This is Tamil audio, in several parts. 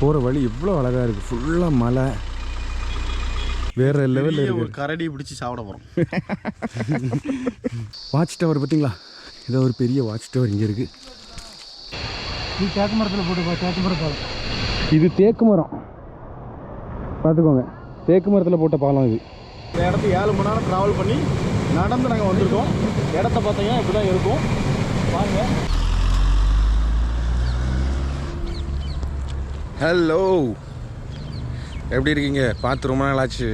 போகிற வழி இவ்வளோ அழகாக இருக்குது ஃபுல்லாக மலை. வேறு லெவலில் இருக்கு. ஒரு கரடி பிடிச்சி சாப்பிட போகிறோம் வாட்ச் டவர் பார்த்தீங்களா ஏதோ ஒரு பெரிய வாட்ச் டவர் இங்கே இருக்குது நீ தேக்கு மரத்தில் போட்டு தேக்கு மரத்தால் இது தேக்கு மரம். பார்த்துக்கோங்க தேக்கு மரத்தில் போட்ட பாலம் இது. இந்த இடத்துக்கு ஏழு மணி நேரம் ட்ராவல் பண்ணி நடந்து நாங்கள் வந்திருக்கோம். இடத்த பார்த்தீங்கன்னா இப்படி தான் இருக்கும். வாங்க. ஹலோ எப்படி இருக்கீங்க? பார்த்து ரொம்ப நாள் ஆச்சு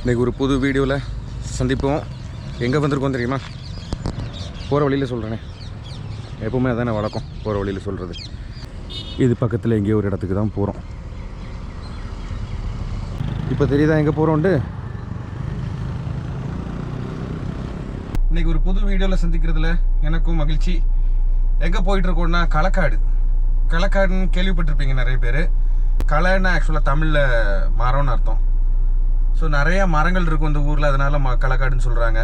இன்றைக்கி ஒரு புது வீடியோவில் சந்திப்போம். எங்கே வந்திருக்கோம் தெரியுமா? போகிற வழியில் சொல்கிறேனே எப்போவுமே அதானே வழக்கம் போகிற வழியில் சொல்கிறது இது பக்கத்தில் எங்கேயோ ஒரு இடத்துக்கு தான் போகிறோம் இப்போ தெரியுதா எங்கே போகிறோண்டு இன்னைக்கு ஒரு புது வீடியோவில் சந்திக்கிறதுல எனக்கும் மகிழ்ச்சி. எங்கே போயிட்டுருக்கோன்னா களக்காடு களக்காடுன்னு கேள்விப்பட்டிருப்பீங்க நிறைய பேர். களைன்னா ஆக்சுவலாக தமிழில் மரம்னு அர்த்தம். ஸோ நிறையா மரங்கள் இருக்கும் இந்த ஊரில் அதனால் ம களக்காடுன்னு சொல்கிறாங்க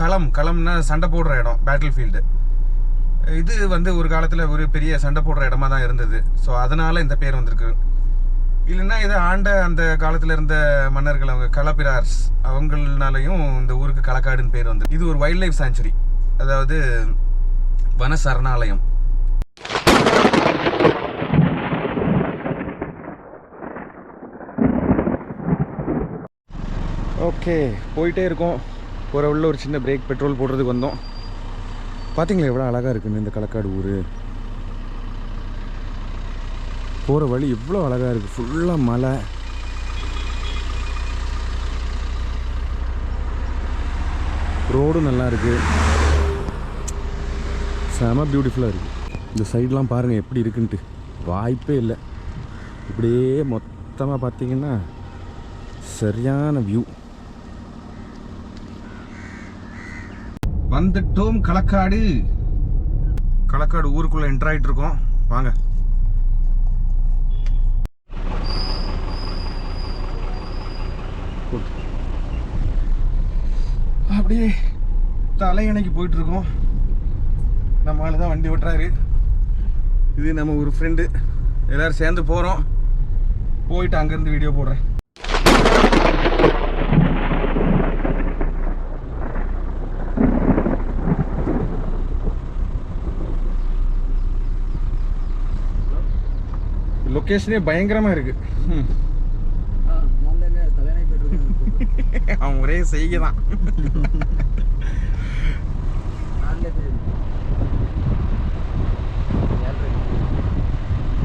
களம் களம்னா சண்டை போடுற இடம் பேட்டில் ஃபீல்டு இது வந்து ஒரு காலத்தில் ஒரு பெரிய சண்டை போடுற இடமா தான் இருந்தது. ஸோ அதனால் இந்த பேர் வந்திருக்கு. இல்லைன்னா இதை ஆண்ட அந்த காலத்தில் இருந்த மன்னர்கள் அவங்க களப்பிரார்ஸ் அவங்களாலையும் இந்த ஊருக்கு களக்காடுன்னு பேர் வந்து இது ஒரு வைல்ட் லைஃப் சாங்சுரி அதாவது வன சரணாலயம் ஓகே போயிட்டே இருக்கோம். போகிற உள்ள ஒரு சின்ன பிரேக் பெட்ரோல் போடுறதுக்கு வந்தோம். பார்த்தீங்களா எவ்வளோ அழகாக இருக்குன்னு இந்த களக்காடு ஊர்? போகிற வழி இவ்வளோ அழகாக இருக்குது ஃபுல்லாக மலை. ரோடும் நல்லா இருக்குது செம பியூட்டிஃபுல்லாக இருக்குது இந்த சைட்லாம் பாருங்கள் எப்படி இருக்குன்ட்டு. வாய்ப்பே இல்லை. இப்படியே மொத்தமாக பார்த்தீங்கன்னா சரியான வியூ வந்துட்டோம் களக்காடு. களக்காடு ஊருக்குள்ளே என்டர் இருக்கோம். வாங்க. அப்படியே தலையணைக்கு போயிட்டு இருக்கோம். நம்ம ஆளு தான் வண்டி ஓட்டுறாரு. இது நம்ம ஒரு ஃப்ரெண்டு எல்லாரும் சேர்ந்து போகிறோம் போயிட்டு அங்கேருந்து வீடியோ போடுறேன். லொக்கேஷனே பயங்கரமாக இருக்கு. ம். அவன் ஒரே செய்கை தான்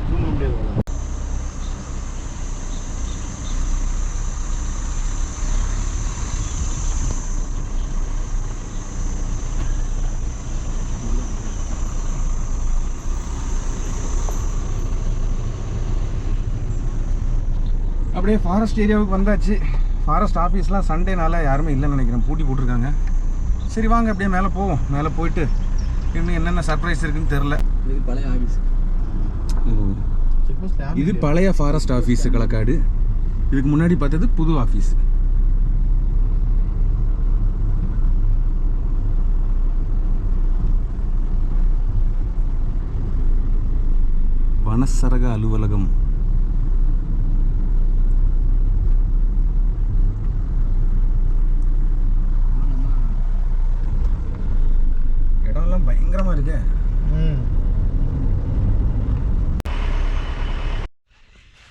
தூங்க முடியாது அப்படியே ஃபாரஸ்ட் ஏரியாவுக்கு வந்தாச்சு. ஃபாரஸ்ட் ஆஃபீஸ்லாம் சண்டேனால யாருமே இல்லைன்னு நினைக்கிறேன். பூட்டி போட்டிருக்காங்க. சரி வாங்க அப்படியே மேலே போவோம். மேலே போயிட்டு இன்னும் என்னென்ன சர்ப்ரைஸ் இருக்குன்னு தெரில. இது பழைய ஆஃபீஸ் இது பழைய ஃபாரஸ்ட் ஆஃபீஸ் களக்காடு. இதுக்கு முன்னாடி பார்த்தது புது ஆஃபீஸ் வனசரக அலுவலகம் இடம்லாம் பயங்கரமா இருக்கு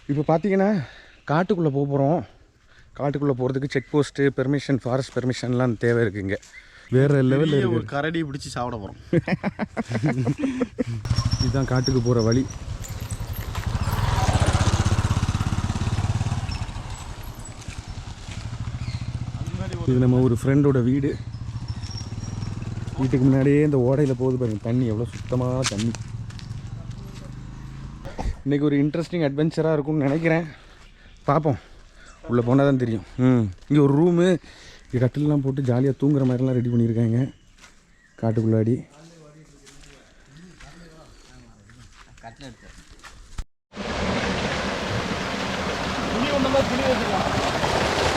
இப்போ பார்த்தீங்கன்னா காட்டுக்குள்ளே போக போகிறோம். காட்டுக்குள்ளே போகிறதுக்கு செக் போஸ்ட்டு பெர்மிஷன் ஃபாரஸ்ட் பெர்மிஷன்லாம் தேவை இருக்குங்க வேறு லெவலில் ஒரு கரடி பிடிச்சி சாப்பிட போகிறோம் இதுதான் காட்டுக்கு போகிற வழி. இது நம்ம ஒரு ஃப்ரெண்டோட வீடு. வீட்டுக்கு முன்னாடியே இந்த ஓடையில் போகுது பாருங்கள் தண்ணி எவ்வளோ சுத்தமாக தண்ணி. இன்றைக்கி ஒரு இன்ட்ரெஸ்டிங் அட்வென்ச்சராக இருக்கும்னு நினைக்கிறேன். பார்ப்போம் உள்ளே போனால் தான் தெரியும். ம். இங்கே ஒரு ரூமு இங்கே கட்டிலெலாம் போட்டு ஜாலியாக தூங்குற மாதிரிலாம் ரெடி பண்ணியிருக்காங்க. காட்டுக்குள்ளாடி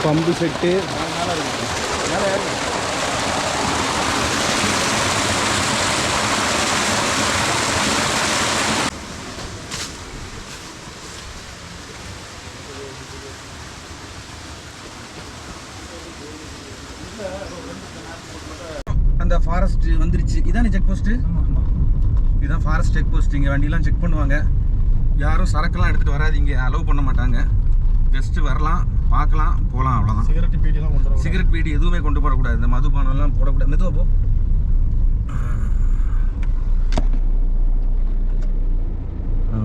பம்பு செட்டு மேலே இருக்கு மேலே ஏறுங்க போஸ்ட் வந்துருச்சு இதானே செக் போஸ்ட் இதுதான் ஃபாரஸ்ட் செக் போஸ்ட் இங்கே வண்டிலாம் செக் பண்ணுவாங்க. யாரும் சரக்குலாம் எடுத்துகிட்டு வராதீங்க. அலோவ் பண்ண மாட்டாங்க. ஜஸ்ட் வரலாம் பார்க்கலாம் போகலாம் அவ்வளோதான் சிகரெட் பீடிலாம் கொண்டு சிகரெட் பீடி எதுவுமே கொண்டு போடக்கூடாது இந்த மதுபானம்லாம் போடக்கூடாது. மெதுவா போ.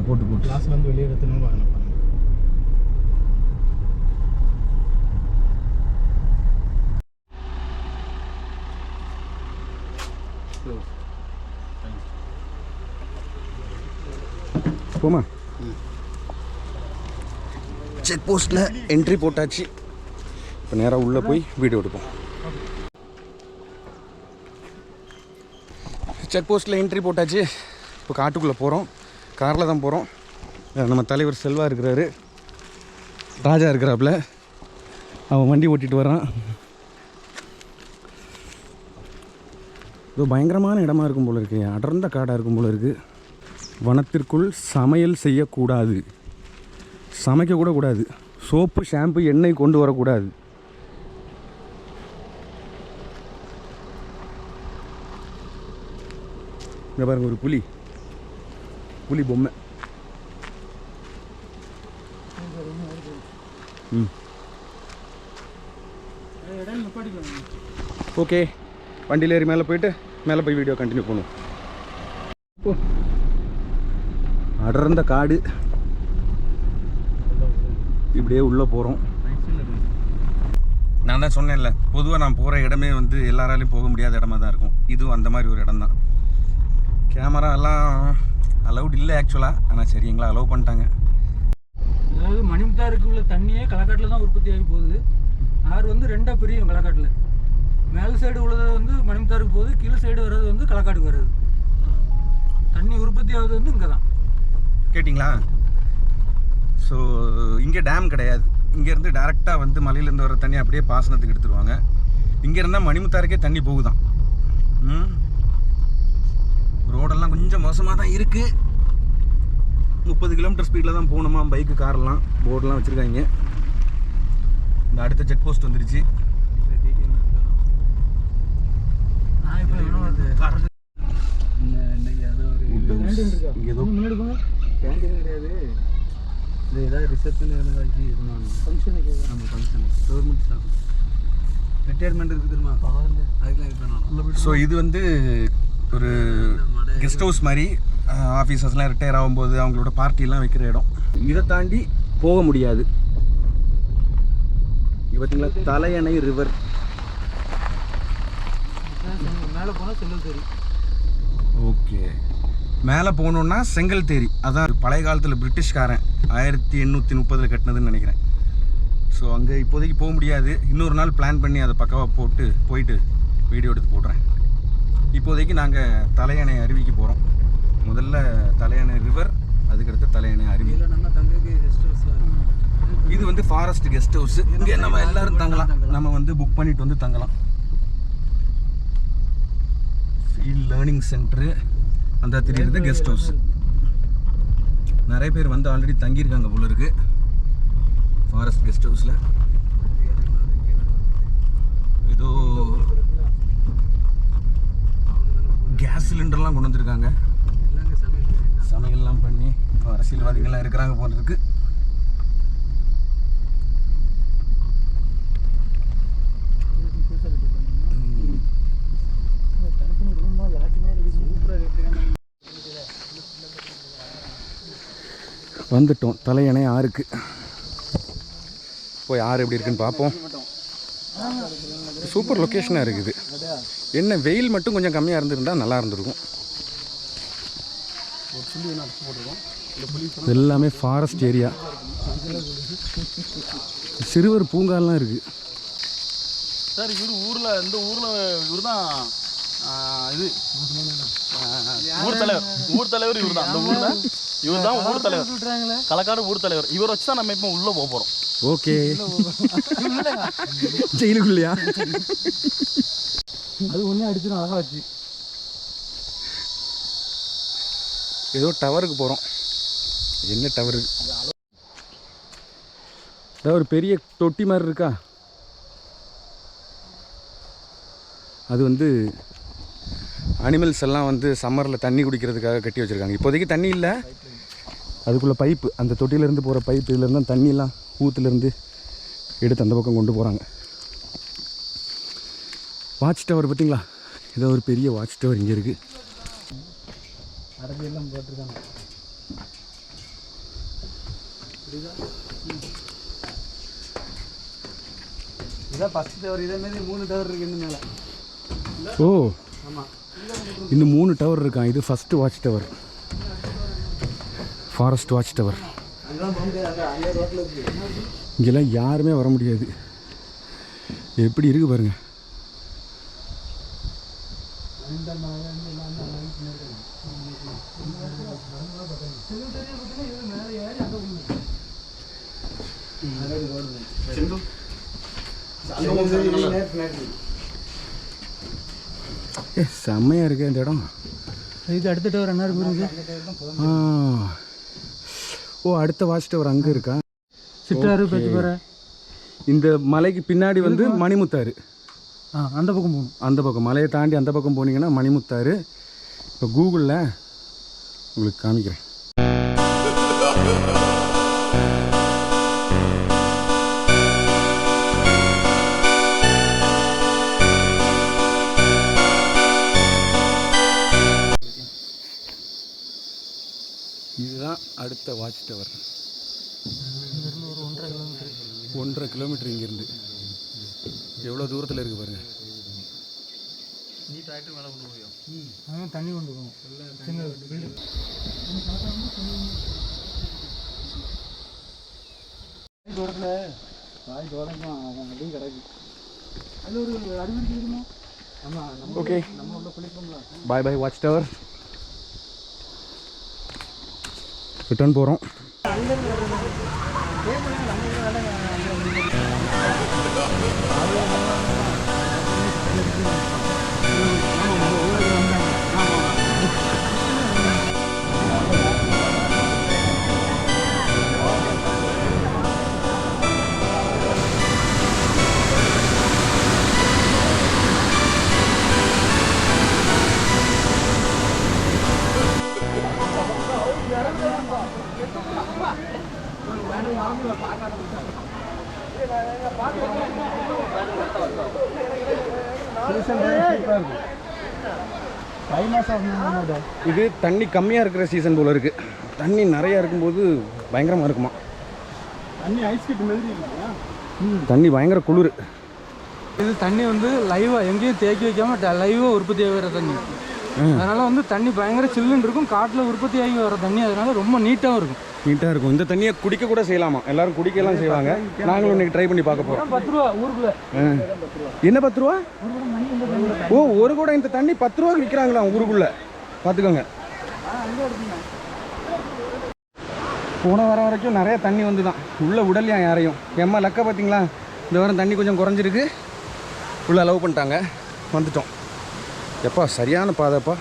போட்டு போட்டு. கிளாஸ்ல இருந்து வெளியே எடுத்துன்னு வாங்கணும் போமா செக் போஸ்ட்டில் என்ட்ரி போட்டாச்சு. இப்போ நேராக உள்ளே போய் வீடியோ எடுப்போம். செக் போஸ்ட்டில் என்ட்ரி போட்டாச்சு. இப்போ காட்டுக்குள்ளே போகிறோம் காரில் தான் போகிறோம் நம்ம தலைவர் செல்வா இருக்கிறாரு. ராஜா இருக்கிறாப்புல. அவன் வண்டி ஓட்டிகிட்டு வரான் இது பயங்கரமான இடமா இருக்கும் போல இருக்கு. அடர்ந்த காடாக இருக்கும் போல இருக்குது வனத்திற்குள் சமையல் செய்யக்கூடாது. சமைக்க கூட கூடாது. சோப்பு ஷாம்பு எண்ணெய் கொண்டு வரக்கூடாது. இங்க பாருங்க ஒரு புலி. புலி பொம்மை. ம். ஓகே. வண்டியில் ஏறி மேலே போயிட்டு மேலே போய் வீடியோ கண்டினியூ பண்ணுவோம். அடர்ந்த காடு. இப்படியே உள்ளே போகிறோம். நான் தான் சொன்னேன்ல பொதுவாக நான் போகிற இடமே வந்து எல்லாராலையும் போக முடியாத இடமா தான் இருக்கும். இதுவும் அந்த மாதிரி ஒரு இடம் தான் கேமரா எல்லாம் அலௌட் இல்லை ஆக்சுவலாக ஆனால் சரி எங்களை அலோவ் பண்ணிட்டாங்க. அதாவது மணிமுத்தாருக்கு உள்ள தண்ணியே களக்காட்டில் தான் உற்பத்தி ஆகி போகுது. ஆறு வந்து ரெண்டாக பிரியும் களக்காட்டில். மேல் சைடு உள்ளது வந்து மணிமுத்தாருக்கு போகுது கீழே சைடு வர்றது வந்து களக்காட்டுக்கு வருது தண்ணி உற்பத்தி ஆகுது வந்து இங்கே தான் கேட்டிங்களா? ஸோ இங்கே டேம் கிடையாது. இங்கேருந்து டேரெக்டாக வந்து மலையிலேருந்து வர தண்ணி அப்படியே பாசனத்துக்கு எடுத்துருவாங்க. இங்கே இருந்தால் மணிமுத்தாருக்கே தண்ணி போகுதான். ரோடெல்லாம் கொஞ்சம் மோசமாக தான் இருக்குது முப்பது கிலோமீட்டர் ஸ்பீடில் தான் போகணுமா? பைக்கு கார்லாம் போர்டெலாம் வச்சுருக்காங்க. இந்த அடுத்த செக் போஸ்ட் வந்துருச்சு நான் இப்போ இன்னும் அது இங்கே ஏதோ முன்னாடி போங்க கேண்டீன் கிடையாது இது ஏதாவது ரிசப்ஷன் இருந்தாச்சு இதுமாங்க ஃபங்க்ஷனுக்கு நம்ம ஃபங்க்ஷன் கவர்மெண்ட் ஸ்டாஃப் ரிட்டையர்மெண்ட் இருக்குது தெரியுமா அதுக்கெலாம் இது பண்ணணும் ஸோ இது வந்து ஒரு கெஸ்ட் ஹவுஸ் மாதிரி ஆஃபீஸர்ஸ்லாம் ரிட்டையர் ஆகும்போது அவங்களோட பார்ட்டிலாம் வைக்கிற இடம். இதை தாண்டி போக முடியாது. இது தலையணை ரிவர் மேலே போனால் செங்கல் சரி ஓகே. மேலே போகணுன்னா செங்கல் தேரி. அதான் பழைய காலத்தில் பிரிட்டிஷ்காரன் ஆயிரத்தி எண்ணூற்றி முப்பதில் கட்டினதுன்னு நினைக்கிறேன். ஸோ அங்கே இப்போதைக்கு போக முடியாது. இன்னொரு நாள் பிளான் பண்ணி அதை பக்காவாக போட்டு போயிட்டு வீடியோ எடுத்து போடுறேன். இப்போதைக்கு நாங்கள் தலையணை அருவிக்கு போகிறோம் முதல்ல தலையணை ரிவர் அதுக்கடுத்து தலையணை அருவி. இது வந்து ஃபாரஸ்ட் கெஸ்ட் ஹவுஸ் இங்கே நம்ம எல்லாரும் தங்கலாம். நம்ம வந்து புக் பண்ணிட்டு வந்து தங்கலாம். ஃபீல்ட் லேர்னிங் சென்டரு அந்த தெரியுறது கெஸ்ட் ஹவுஸ் நிறைய பேர் வந்து ஆல்ரெடி தங்கியிருக்காங்க போல இருக்கு. ஃபாரஸ்ட் கெஸ்ட் ஹவுஸில் ஏதோ கேஸ் சிலிண்டர்லாம் கொண்டு வந்திருக்காங்க. சமையல்லாம் பண்ணி அரசியல்வாதிகள்லாம் இருக்கிறாங்க போல இருக்கு. வந்துட்டோம். தலையணை ஆறுக்கு. போய் ஆறு எப்படி இருக்குன்னு பார்ப்போம். சூப்பர் லொக்கேஷனாக இருக்குது. என்ன வெயில் மட்டும் கொஞ்சம் கம்மியாக இருந்திருந்தால் நல்லா இருந்திருக்கும். எல்லாமே ஃபாரஸ்ட் ஏரியா சிறுவர் பூங்காலாம் இருக்குது சார் இவர் ஊரில் இந்த ஊரில் இவர் தான் இது. ஊர் தலைவர். ஊர் தலைவர் இவர் தான் இந்த ஊரில்? இவர் தான் ஊர் தலைவர் களக்காடு ஊர் தலைவர் இவரை வச்சு தான் நம்ம இப்போ உள்ளே போக போகிறோம் ஓகே. ஜெயிலுக்குள்ளையா? அது ஒன்றே அடிச்சிடும் அழகா வச்சு. ஏதோ டவருக்கு போகிறோம் என்ன டவரு? ஏதோ ஒரு பெரிய தொட்டி மாதிரி இருக்கா? அது வந்து அனிமல்ஸ் எல்லாம் வந்து சம்மரில் தண்ணி குடிக்கிறதுக்காக கட்டி வச்சுருக்காங்க. இப்போதைக்கு தண்ணி இல்லை. அதுக்குள்ளே பைப்பு அந்த தொட்டியிலேருந்து போகிற பைப் இதுலேருந்து தான் தண்ணியெல்லாம் ஊற்றுலேருந்து எடுத்து அந்த பக்கம் கொண்டு போகிறாங்க வாட்ச் டவர் பார்த்தீங்களா? ஏதோ ஒரு பெரிய வாட்ச் டவர் இங்கே இருக்குது அரபியெல்லாம் போட்டிருக்காங்க. இதான் ஃபஸ்ட் டவர் இதே மாதிரி மூணு டவர் இருக்கு இன்னும் மேலே. ஓ ஆமாம் இன்னும் மூணு டவர் இருக்கான் இது first watch tower forest watch tower இங்கெல்லாம் யாருமே வர முடியாது. எப்படி இருக்கு பாருங்க. ஏ செம்மையாக இருக்கு இந்த இடம். இது அடுத்த டவர் என்ன இருக்கு ஆ. ஓ அடுத்த வாட்ச் டவர் அங்கே இருக்கா? சிட்டாறு பேச்சுப்பாறை இந்த மலைக்கு பின்னாடி வந்து மணிமுத்தாறு. ஆ அந்த பக்கம் போகணும். அந்த பக்கம் மலையை தாண்டி அந்த பக்கம் போனீங்கன்னா மணிமுத்தாறு. இப்போ கூகுளில் உங்களுக்கு காமிக்கிறேன். அடுத்த வாட்ச் டவர் ஒன்றரை கிலோமீட்டர் இங்கேருந்து. எவ்வளோ தூரத்தில் இருக்குது பாருங்கள் தண்ணி கொண்டு சின்ன அவன் அப்படியே கிடக்கு அது ஒரு அறிவியல் இருக்குமா ஆமாம் நம்ம ஓகே. நம்ம உள்ள குளிப்போம்ல bye bye watch tower return போகிறோம் தை இது தண்ணி கம்மியாக இருக்கிற சீசன் போல் இருக்குது தண்ணி நிறையா இருக்கும்போது பயங்கரமாக இருக்குமா? தண்ணி ஐஸ் கட்டி மாதிரி தண்ணி பயங்கர குளிர். இது தண்ணி வந்து லைவாக எங்கேயும் தேக்கி வைக்காம லைவாக உற்பத்தி ஆகிற தண்ணி. அதனால வந்து தண்ணி பயங்கர சில்லுன்னு இருக்கும். காட்டில் உற்பத்தி ஆகி வர தண்ணி. அதனால ரொம்ப நீட்டாகவும் இருக்கும். நீட்டாக இருக்கும். இந்த தண்ணியை குடிக்க கூட செய்யலாமா? எல்லாரும் குடிக்கலாம் செய்வாங்க. நாங்களும் இன்னைக்கு ட்ரை பண்ணி பார்க்க போகிறோம் பத்து ரூபா ஊருக்குள்ள. என்ன பத்து ரூபா? ஓ ஒரு கூட இந்த தண்ணி பத்து ரூபாய்க்கு விற்கிறாங்களா ஊருக்குள்ள? பார்த்துக்கோங்க. போன வாரம் வரைக்கும் நிறைய தண்ணி வந்து தான் உள்ளே விடலையா யாரையும்? எம்மா லக்க பார்த்தீங்களா? இந்த வாரம் தண்ணி கொஞ்சம் குறைஞ்சிருக்கு. உள்ள அலோவ் பண்ணிட்டாங்க. வந்துட்டோம். எப்பா சரியான பாதைப்பா.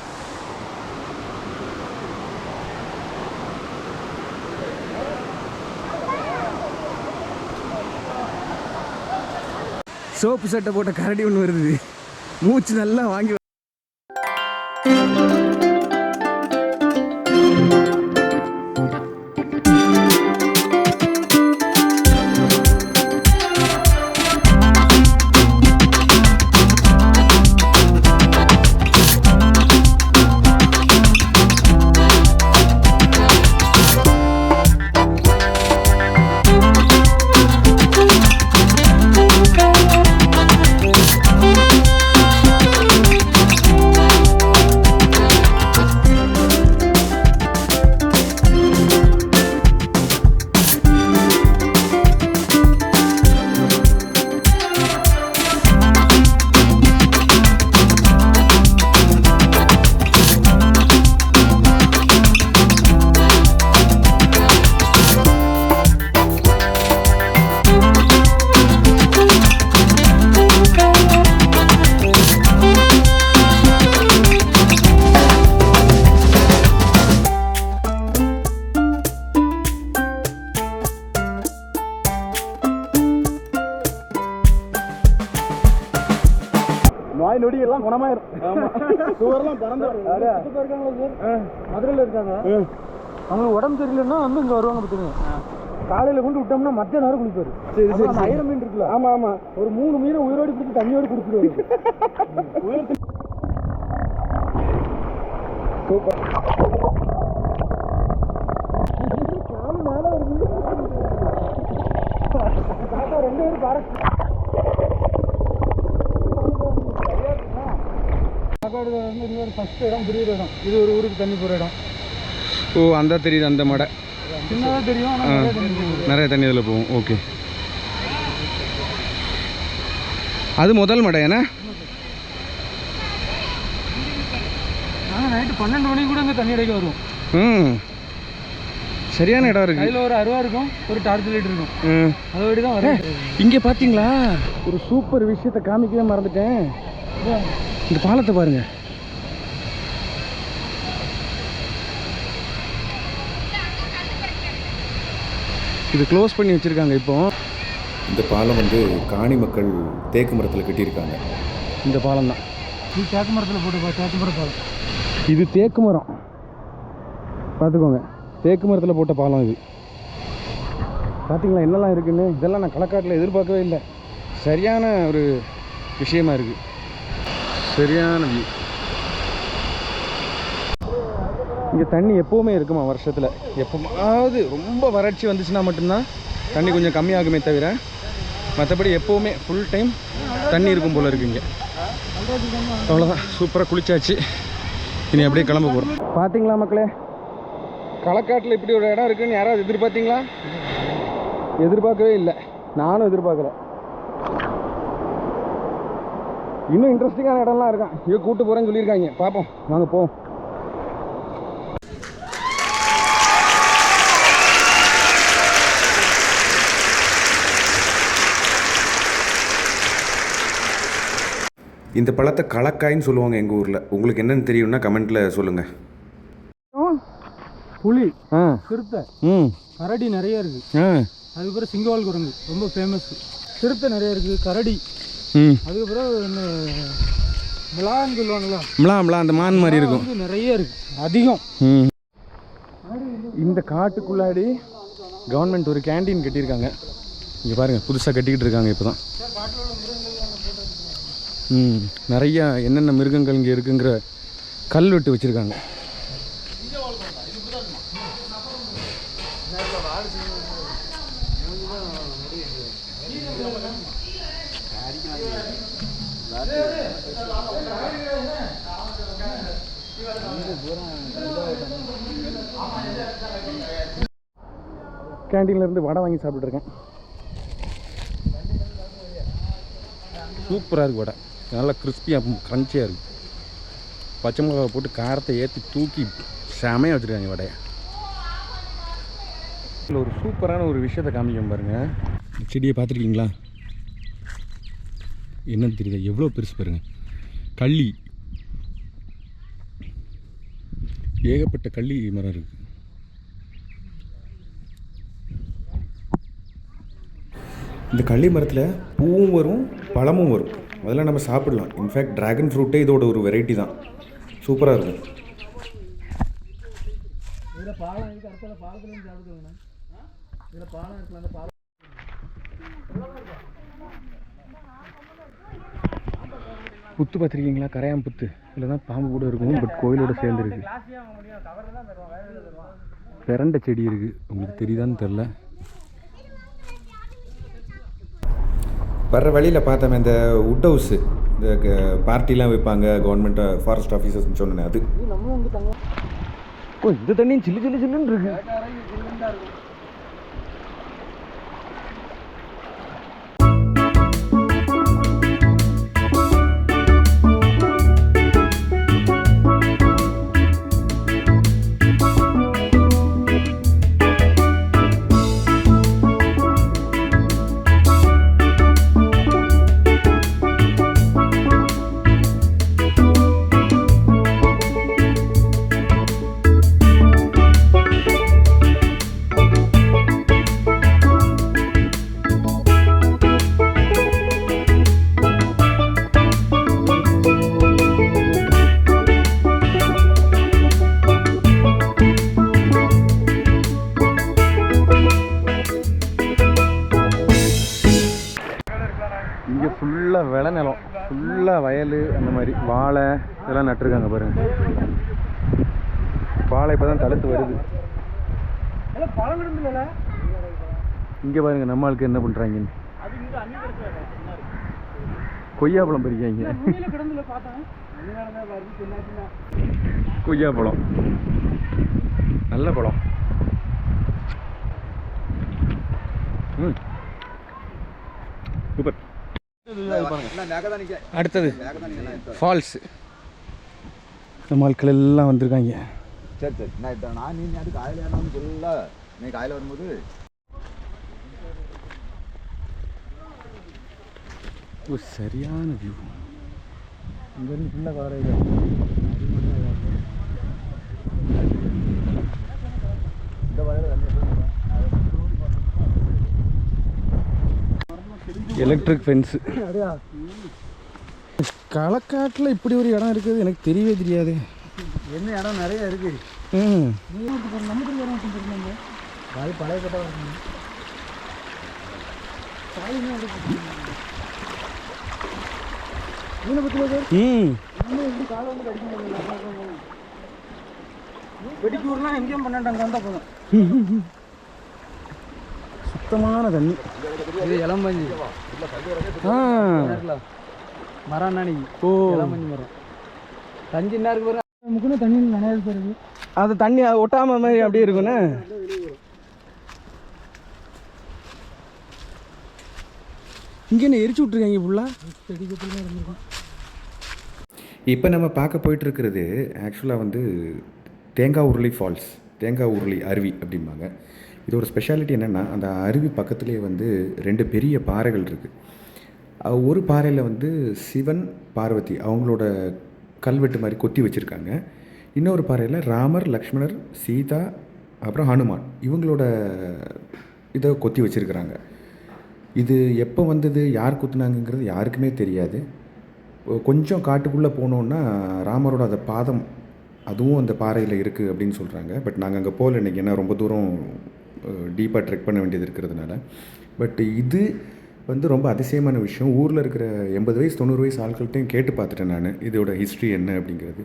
சோப்பு சட்டை போட்ட கரடி ஒன்று வருது. மூச்சு நல்லா வாங்கி குணமாயிரும். சுவர்லாம் திறந்து மதுரையில் இருக்காங்க. அவங்களுக்கு உடம்பு சரியில்லைன்னா வந்து இங்கே வருவாங்க பார்த்துங்க காலையில் கொண்டு விட்டோம்னா மத்திய நேரம் குளிப்பாரு. சரி சரி ஐரம் மீன் இருக்குல்ல. ஆமா ஆமா. ஒரு மூணு மீனை உயிரோடு பிடிச்சி தண்ணியோடு குடிச்சிடுவாரு ரெண்டு பேரும் பாரு. காக்காடு வந்து இது ஒரு ஃபஸ்ட் இடம் பெரிய இடம். இது ஒரு ஊருக்கு தண்ணி போகிற இடம். ஓ அந்த தெரியுது அந்த மடை. சின்னதாக தெரியும் நிறைய தண்ணி இதில் போகும். ஓகே. அது முதல் மடை நாங்கள் நைட்டு பன்னெண்டு மணிக்கு கூட இங்கே தண்ணி அடைக்க வருவோம் ம். சரியான இடம் இருக்கு. கையில் ஒரு அருவா இருக்கும் ஒரு டார்ச் லைட் இருக்கும். ம் அதை விட தான் வரேன் இங்கே பார்த்தீங்களா ஒரு சூப்பர் விஷயத்தை காமிக்கவே மறந்துட்டேன். இந்த பாலத்தை பாருங்க. இது க்ளோஸ் பண்ணி வச்சுருக்காங்க இப்போ. இந்த பாலம் வந்து காணி மக்கள் தேக்கு மரத்தில் கட்டியிருக்காங்க. இந்த பாலம் தான். நீ தேக்கு மரத்தில் போட்டு பா தேக்கு மரம் பாலம். இது தேக்கு மரம். பார்த்துக்கோங்க. தேக்கு மரத்தில் போட்ட பாலம் இது. பார்த்தீங்களா என்னெல்லாம் இருக்குன்னு? இதெல்லாம் நான் களக்காட்டில் எதிர்பார்க்கவே இல்லை. சரியான ஒரு விஷயமா இருக்குது சரியான வியூ இங்கே தண்ணி எப்போவுமே இருக்குமா வருஷத்தில்? எப்போவாவது ரொம்ப வறட்சி வந்துச்சுன்னா மட்டும்தான் தண்ணி கொஞ்சம் கம்மியாகுமே தவிர மற்றபடி எப்போவுமே ஃபுல் டைம் தண்ணி இருக்கும் போல் இருக்கு இங்கே. அவ்வளோதான் சூப்பராக குளிச்சாச்சு. இனி அப்படியே கிளம்ப போகிறோம் பார்த்தீங்களா மக்களே? களக்காட்டில் இப்படி ஒரு இடம் இருக்குதுன்னு யாராவது எதிர்பார்த்தீங்களா? எதிர்பார்க்கவே இல்லை. நானும் எதிர்பார்க்கல. இன்னும் இன்ட்ரெஸ்டிங்கான இடம்லாம் இருக்கான். ஐயோ கூட்டு போகிறேன்னு சொல்லியிருக்காங்க. பார்ப்போம் வாங்க போவோம். இந்த பழத்தை களக்காயின்னு சொல்லுவாங்க எங்கள் ஊரில். உங்களுக்கு என்னன்னு தெரியும்னா கமெண்ட்டில் சொல்லுங்கள் புலி ஆ. சிறுத்தை ம். கரடி நிறைய இருக்குது ஆ. அதுக்கப்புறம் சிங்கவால் குரங்கு ரொம்ப ஃபேமஸ் சிறுத்தை நிறைய இருக்குது கரடி அதுக்கப்புறம் இந்த மிளான்னு சொல்லுவாங்களா மிளா மிளா அந்த மான் மாதிரி இருக்கும். நிறைய இருக்குது அதிகம். ம். இந்த காட்டுக்குள்ளாடி கவர்மெண்ட் ஒரு கேண்டீன் கட்டியிருக்காங்க. இங்கே பாருங்கள் புதுசாக கட்டிக்கிட்டு இருக்காங்க இப்போ தான் ம் நிறையா என்னென்ன மிருகங்கள் இங்கே இருக்குங்கிற கல்வெட்டு வச்சுருக்காங்க. கேன்டீன்லேருந்து வடை வாங்கி சாப்பிட்ருக்கேன் சூப்பராக இருக்குது வடை. நல்லா கிறிஸ்பியாக க்ரன்ச்சியாக இருக்குது பச்சை மிளகாவை போட்டு காரத்தை ஏற்றி தூக்கி செமையாக வச்சுருக்காங்க வடையை. இதில் ஒரு சூப்பரான ஒரு விஷயத்தை காமிக்கும் பாருங்கள் செடியை பார்த்துருக்கீங்களா? என்னன்னு தெரியுதா எவ்வளோ பெருசு பாருங்கள் கள்ளி. ஏகப்பட்ட கள்ளி மரம் இருக்குது இந்த கள்ளி மரத்தில் பூவும் வரும் பழமும் வரும். அதெல்லாம் நம்ம சாப்பிடலாம். இன்ஃபேக்ட் டிராகன் ஃப்ரூட்டே இதோட ஒரு வெரைட்டி தான். சூப்பராக இருக்கும். இதில் பாலம் இருக்குது அடுத்த பாலத்துலேருந்து சாப்பிடுவாங்கண்ணா இதில் பாலம் இருக்குல்ல அந்த பாலம். புத்து பார்த்துருக்கீங்களா? கரையான் புத்து. இதில் தான் பாம்பு கூட இருக்கும் பட் கோயிலோட சேர்ந்துருக்கு. பிரண்ட செடி இருக்குது உங்களுக்கு தெரியுதான்னு தெரில வர்ற வழியில் பார்த்தோம் இந்த உட் ஹவுஸு இந்த பார்ட்டிலாம் வைப்பாங்க கவர்மெண்ட் ஃபாரஸ்ட் ஆஃபீஸர்ஸ்னு சொன்னேன் அது. ஓ இந்த தண்ணியும் சில்லு சில்லு சில்லுன்னு இருக்கு. இதெல்லாம் நட்டுருக்காங்க பாருங்க. வாழை இப்போ தான் தடுத்து வருது. இங்கே பாருங்க நம்ம ஆளுக்கு என்ன பண்ணுறாங்கன்னு கொய்யாப்பழம் பறிக்காங்க கொய்யாப்பழம். நல்ல பழம். ம். சூப்பர். அடுத்தது. ஃபால்ஸ். நம்ம ஆட்கள் எல்லாம் வந்திருக்காங்க. சரி சரி. நான் இப்போ நான் நீ அது காலையில் ஏறணும்னு சொல்லல. நீ காலையில் வரும்போது ஒரு சரியான வியூ இங்கேருந்து ஃபுல்லாக கவர் ஆகிடும் இந்த எலக்ட்ரிக் ஃபென்ஸு களக்காட்டில் இப்படி ஒரு இடம் இருக்குது எனக்கு தெரியவே தெரியாது. என்ன இடம் நிறைய இருக்கு. ம். அது பழைய கட்ட வருது ம். வெடிக்கூர்லாம் எங்கேயும் பண்ணாண்டாங்க வந்தால் போதும். சுத்தமான தண்ணி. இது இளம்பஞ்சி ஆ. மரம் நானி ஓ. இளம்பஞ்சி மரம். தஞ்சி என்ன இருக்கு தண்ணியில் நினைவு போகிறது அது தண்ணி அது ஒட்டாம மாதிரி அப்படியே இருக்குண்ணே இங்கே என்ன எரிச்சு விட்ருக்காங்க ஃபுல்லாக இப்போ நம்ம பார்க்க போயிட்டுருக்கிறது ஆக்சுவலாக வந்து தேங்காய் உருளி ஃபால்ஸ் தேங்காய் உருளி அருவி அப்படிம்பாங்க. இதோட ஸ்பெஷாலிட்டி என்னென்னா அந்த அருவி பக்கத்துலேயே வந்து ரெண்டு பெரிய பாறைகள் இருக்குது ஒரு பாறையில் வந்து சிவன் பார்வதி அவங்களோட கல்வெட்டு மாதிரி கொத்தி வச்சுருக்காங்க. இன்னொரு பாறையில் ராமர் லக்ஷ்மணர் சீதா அப்புறம் ஹனுமான் இவங்களோட இதை கொத்தி வச்சுருக்கிறாங்க. இது எப்போ வந்தது யார் குத்துனாங்கங்கிறது யாருக்குமே தெரியாது. கொஞ்சம் காட்டுக்குள்ளே போனோன்னா ராமரோட அந்த பாதம் அதுவும் அந்த பாறையில் இருக்குது அப்படின்னு சொல்கிறாங்க பட் நாங்கள் அங்கே போகல இன்றைக்கி ஏன்னா ரொம்ப தூரம் டீப்பாக ட்ரெக் பண்ண வேண்டியது இருக்கிறதுனால. பட் இது வந்து ரொம்ப அதிசயமான விஷயம். ஊரில் இருக்கிற எண்பது வயசு தொண்ணூறு வயசு ஆட்கள்கிட்டையும் கேட்டு பார்த்துட்டேன் நான். இதோட ஹிஸ்ட்ரி என்ன அப்படிங்கிறது.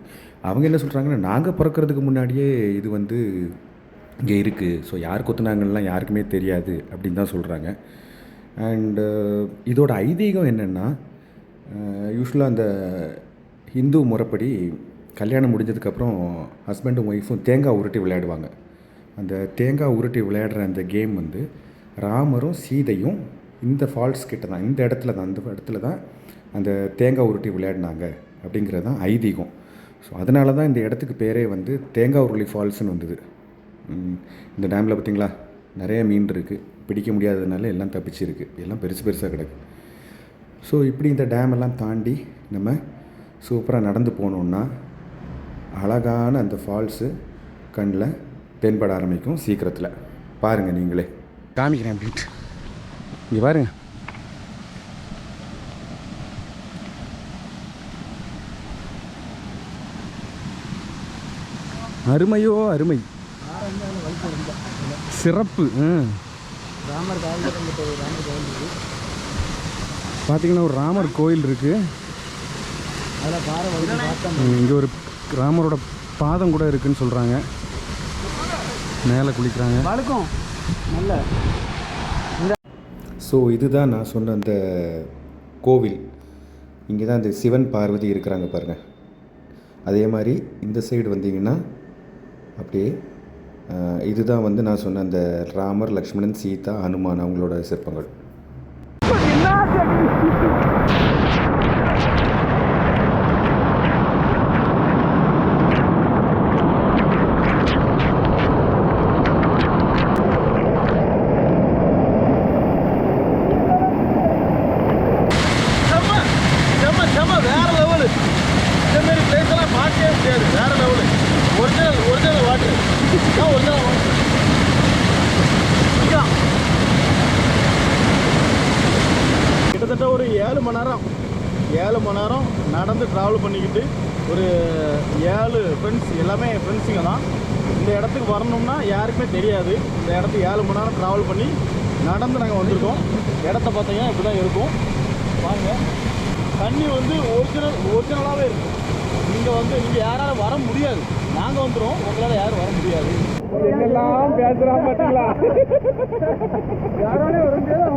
அவங்க என்ன சொல்கிறாங்கன்னா நாங்கள் பிறக்கிறதுக்கு முன்னாடியே இது வந்து இங்கே இருக்குது ஸோ யார் கொத்துனாங்கலாம் யாருக்குமே தெரியாது. அப்படின்னு தான் சொல்கிறாங்க அண்டு இதோட ஐதீகம் என்னென்னா யூஸ்வலாக அந்த ஹிந்து முறைப்படி கல்யாணம் முடிஞ்சதுக்கப்புறம் ஹஸ்பண்டும் ஒய்ஃபும் தேங்காய் உருட்டி விளையாடுவாங்க. அந்த தேங்காய் உருட்டி விளையாடுற அந்த கேம் வந்து ராமரும் சீதையும் இந்த ஃபால்ஸ் கிட்ட தான் இந்த இடத்துல தான் அந்த இடத்துல தான் அந்த தேங்காய் உருட்டி விளையாடினாங்க அப்படிங்கிறது தான் ஐதீகம். ஸோ அதனால தான் இந்த இடத்துக்கு பேரே வந்து தேங்காய் உருளி ஃபால்ஸ்னு வந்தது. இந்த டேமில் பார்த்தீங்களா நிறைய மீன் இருக்குது பிடிக்க முடியாததுனால எல்லாம் தப்பிச்சிருக்கு. எல்லாம் பெருசு பெருசாக கிடக்கு. ஸோ இப்படி இந்த டேம் எல்லாம் தாண்டி நம்ம சூப்பராக நடந்து போனோம்னா அழகான அந்த ஃபால்ஸு கண்ணில் தென்பட ஆரம்பிக்கும் சீக்கிரத்தில். பாருங்கள் நீங்களே. காமிக்கிறேன் அப்படின்ட்டு இங்கே பாருங்க. அருமையோ அருமை. சிறப்பு ஆ. பார்த்தீங்கன்னா ஒரு ராமர் கோயில் இருக்குது அதில் பார்த்தா இங்கே ஒரு ராமரோட பாதம் கூட இருக்குன்னு சொல்கிறாங்க மேலே குளிக்கிறாங்க. வழுக்கும் நல்ல. ஸோ இதுதான் நான் சொன்ன அந்த கோவில். இங்கே தான் இந்த சிவன் பார்வதி இருக்கிறாங்க பாருங்கள் அதே மாதிரி இந்த சைடு வந்தீங்கன்னா அப்படியே இதுதான் வந்து நான் சொன்ன அந்த ராமர் லக்ஷ்மணன் சீதா ஹனுமான் அவங்களோட சிற்பங்கள் செம்ம செம்ம செம்ம வேற லெவலு இந்த மாதிரி பிளேஸ் எல்லாம் பார்க்கவே முடியாது வேற லெவலு ஒரிஜினல் ஒரிஜினல் வாட்டர் தான் ஒரிஜினல் வாட்டர் கிட்டத்தட்ட ஒரு ஏழு மணி நேரம் ஏழு மணி நேரம் நடந்து ட்ராவல் பண்ணிக்கிட்டு ஒரு ஏழு ஃப்ரெண்ட்ஸ் எல்லாமே ஃப்ரெண்ட்ஸுங்க தான் இந்த இடத்துக்கு வரணும்னா யாருக்குமே தெரியாது இந்த இடத்துக்கு ஏழு மணி நேரம் ட்ராவல் பண்ணி நடந்து நாங்கள் வந்திருக்கோம் இடத்த பார்த்தீங்கன்னா இப்படி தான் இருக்கும் வாங்க தண்ணி வந்து ஒரிஜினல் ஒரிஜினலாகவே இருக்கும் நீங்கள் வந்து நீங்கள் யாராலும் வர முடியாது. நாங்கள் வந்துடுவோம் உங்களால் யாரும் வர முடியாது. என்னெல்லாம் பேசுகிறான் பார்த்தீங்களா யாராலே வர முடியாது.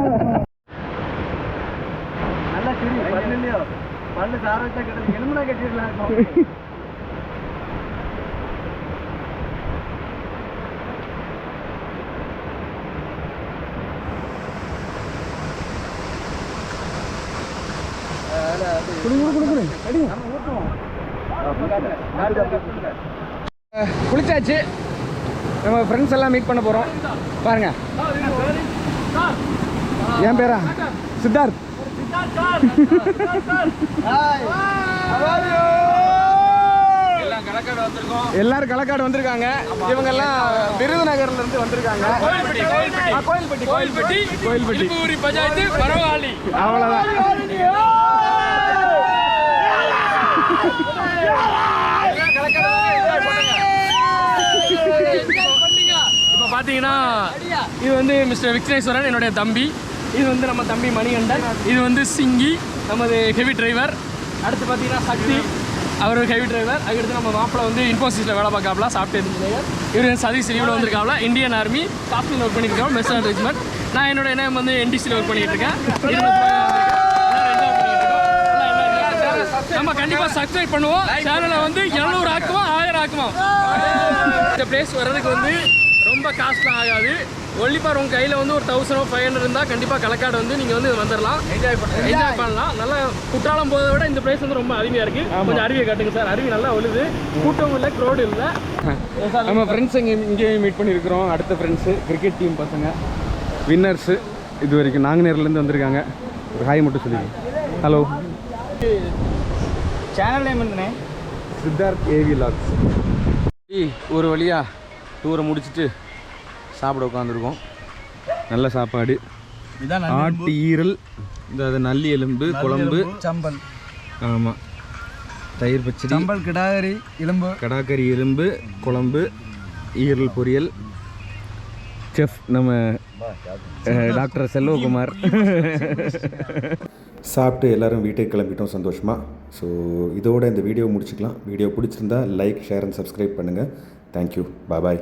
நல்லா சரி பண்ணு இல்லையோ? பண்ணு சார வச்சா கிட்ட எலும்புனா கட்டிடலாம் குளிச்சாச்சு. நம்ம ஃப்ரெண்ட்ஸ் எல்லாம் மீட் பண்ண போகிறோம் பாருங்க. என் பேரா? சித்தார்த். எல்லாரும் களக்காடு வந்திருக்காங்க. இவங்க எல்லாம் விருதுநகர்ல இருந்து வந்திருக்காங்க. கோயில்பட்டி கோயில்பட்டி. கோயில்பட்டி. பஞ்சாயத்து பரவாயில்லை அவ்வளவுதான். இப்போ பார்த்தீங்கன்னா இது வந்து மிஸ்டர் விக்னேஸ்வரன் என்னுடைய தம்பி. இது வந்து நம்ம தம்பி மணிகண்டன். இது வந்து சிங்கி நமது ஹெவி டிரைவர் அடுத்து பார்த்தீங்கன்னா சக்தி அவர் ஹெவி டிரைவர் அதுக்கடுத்து நம்ம மாப்பிள்ளை வந்து இன்ஃபோசிஸில் வேலை பார்க்காப்ல சாஃப்ட்வேர் இன்ஜினியர் இவர் சதீஷ் லீவில் வந்திருக்காப்ல இந்தியன் ஆர்மி காஸ்டில் ஒர்க் பண்ணிட்டு இருக்கோம் மெஸ்ட் ரெஜிமெண்ட் நான் என்னோட நேம் வந்து என்டிசியில் ஒர்க் பண்ணிட்டு இருக்கேன் இருபது பேர் வந்திருக்கேன். எல்லாரும் enjoy பண்ணிட்டு இருக்கோம். நம்ம கண்டிப்பாக சப்ஸ்கிரைப் பண்ணுவோம். சேனலை வந்து இரநூறு ஆக்குவோம் ஆயிரம் ஆக்குவோம். இந்த பிளேஸ் வர்றதுக்கு வந்து ரொம்ப காஸ்ட்லாம் ஆகாது. ஒல்லிப்பார் உங்கள் கையில் வந்து ஒரு தௌசண்ட் ஃபைவ் ஹண்ட்ரட் இருந்தால் கண்டிப்பாக களக்காடு வந்து நீங்கள் வந்து வந்துடலாம் என்ஜாய் பண்ணலாம். என்ஜாய் பண்ணலாம். நல்லா குற்றாலம் போதை விட இந்த பிளேஸ் வந்து ரொம்ப அருமையாக இருக்குது கொஞ்சம் அருவியை காட்டுங்க சார். அருவி நல்லா ஒழுது கூட்டம் இல்லை க்ரௌடு இல்லை. நம்ம ஃப்ரெண்ட்ஸ் இங்கே இங்கேயும் மீட் பண்ணியிருக்கிறோம் அடுத்த ஃப்ரெண்ட்ஸு கிரிக்கெட் டீம் பசங்க. வின்னர்ஸு இது வரைக்கும் நாங்குநேர்லேருந்து வந்திருக்காங்க. ஒரு ஹாய் மட்டும் சொல்லிடுங்க. ஹலோ சேனல் நேம் என்னண்ணே சித்தார்த் ஏவி லாக்ஸ் ஒரு வழியா டூரை முடிச்சுட்டு சாப்பிட உட்காந்துருக்கோம் நல்ல சாப்பாடு. இதான் ஆட்டு ஈரல் இந்த அது நல்லி எலும்பு குழம்பு. சம்பல். ஆமாம் தயிர் பச்சடி. சம்பல் கிடாகரி இளம்பு கடாக்கறி எலும்பு குழம்பு ஈரல் பொரியல். செஃப் நம்ம டாக்டர் செல்வகுமார். சாப்பிட்டு எல்லாரும் வீட்டுக்கு கிளம்பிட்டோம் சந்தோஷமாக ஸோ இதோட இந்த வீடியோ முடிச்சுக்கலாம். வீடியோ பிடிச்சிருந்தா லைக் ஷேர் அண்ட் சப்ஸ்கிரைப் பண்ணுங்கள் தேங்க்யூ பாய்